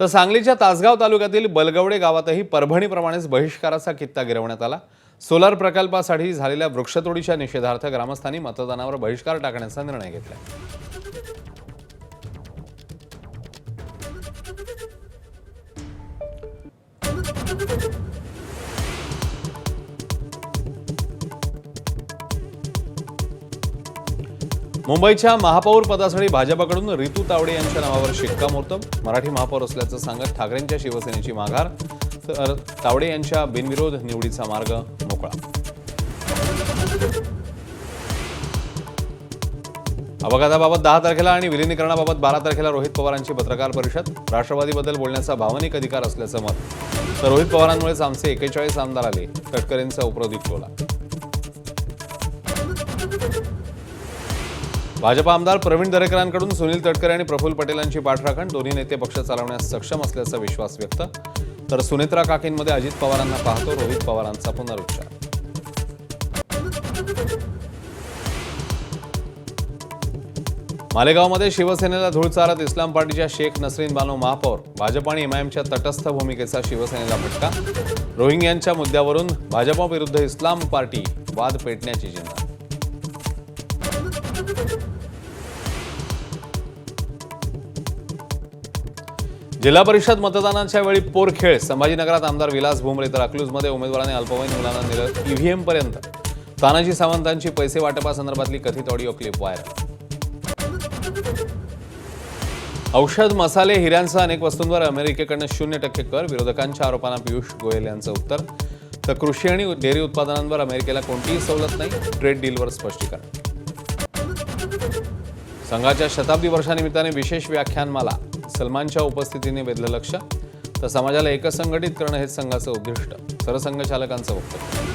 तर सांगलीच्या तासगाव तालुक्यातील बलगवडे गावातही परभणीप्रमाणेच बहिष्काराचा कित्ता गिरवण्यात आला. सोलार प्रकल्पासाठी झालेल्या वृक्षतोडीच्या निषेधार्थ ग्रामस्थांनी मतदानावर बहिष्कार टाकण्याचा निर्णय घेतला. मुंबईच्या महापौर पदासाठी भाजपकडून रितू तावडे यांच्या नावावर शिक्कामोर्तब मराठी महापौर असल्याचं सांगत ठाकरेंच्या शिवसेनेची माघार. तर तावडे यांच्या बिनविरोध निवडीचा मार्ग मोकळा. अपघाताबाबत दहा तारखेला आणि विलिनीकरणाबाबत बारा तारखेला रोहित पवारांची पत्रकार परिषद. राष्ट्रवादीबद्दल बोलण्याचा भावनिक अधिकार असल्याचं मत. तर रोहित पवारांमुळेच आमचे एकेचाळीस आमदार आले. तटकरेंचा उपरोधिक टोला. भाजपा आमदार प्रवीण दरेकरांकडून सुनील तटकरे आणि प्रफुल्ल पटेलांची पाठराखण दोन्ही नेते पक्ष चालवण्यास सक्षम असल्याचा विश्वास व्यक्त. तर सुनेत्रा काकींमध्ये अजित पवारांना पाहतो. रोहित पवारांचा पुनरुच्चार. मालेगावमध्ये शिवसेनेला धूळ चारत इस्लाम पार्टीच्या शेख नसरीन बानो महापौर. भाजप आणि एमआयएमच्या तटस्थ भूमिकेचा शिवसेनेला फटका. रोहिंग्यांच्या मुद्द्यावरून भाजपविरुद्ध इस्लाम पार्टी वाद पेटण्याची चिंता जिल्हा परिषद मतदानाच्या वेळी पोरखेळ. संभाजीनगरात आमदार विलास भुमरे तर अकलूजमध्ये उमेदवाराने अल्पवयीन मुलांना नेलं ईव्हीएम पर्यंत. तानाजी सावंतांची पैसे वाटपासंदर्भातली कथित ऑडिओ क्लिप व्हायरल. औषध मसाले हिऱ्यांसह अनेक वस्तूंवर अमेरिकेकडनं शून्य टक्के कर विरोधकांच्या आरोपांना पियुष गोयल यांचं उत्तर. तर कृषी आणि डेअरी उत्पादनांवर अमेरिकेला कोणतीही सवलत नाही ट्रेड डीलवर स्पष्टीकरण. संघाच्या शताब्दी वर्षानिमित्ताने विशेष व्याख्यानमाला सलमानच्या उपस्थितीने वेधलं लक्ष तर समाजाला एकसंघटित करणं हेच संघाचं उद्दिष्ट सरसंघचालकांचं वक्तव्य.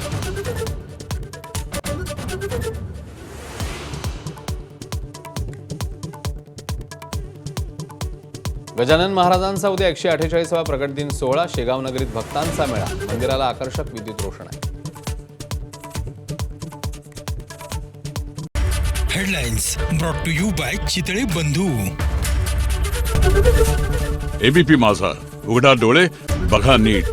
गजानन महाराजांचा उद्या एकशे अठ्ठेचाळीसावा प्रकट दिन सोहळा शेगाव नगरीत भक्तांचा मेळा मंदिराला आकर्षक विद्युत रोषणाई. Headlines brought to you by Chitale Bandhu. ABP Majha. उघडा डोळे बघा नीट.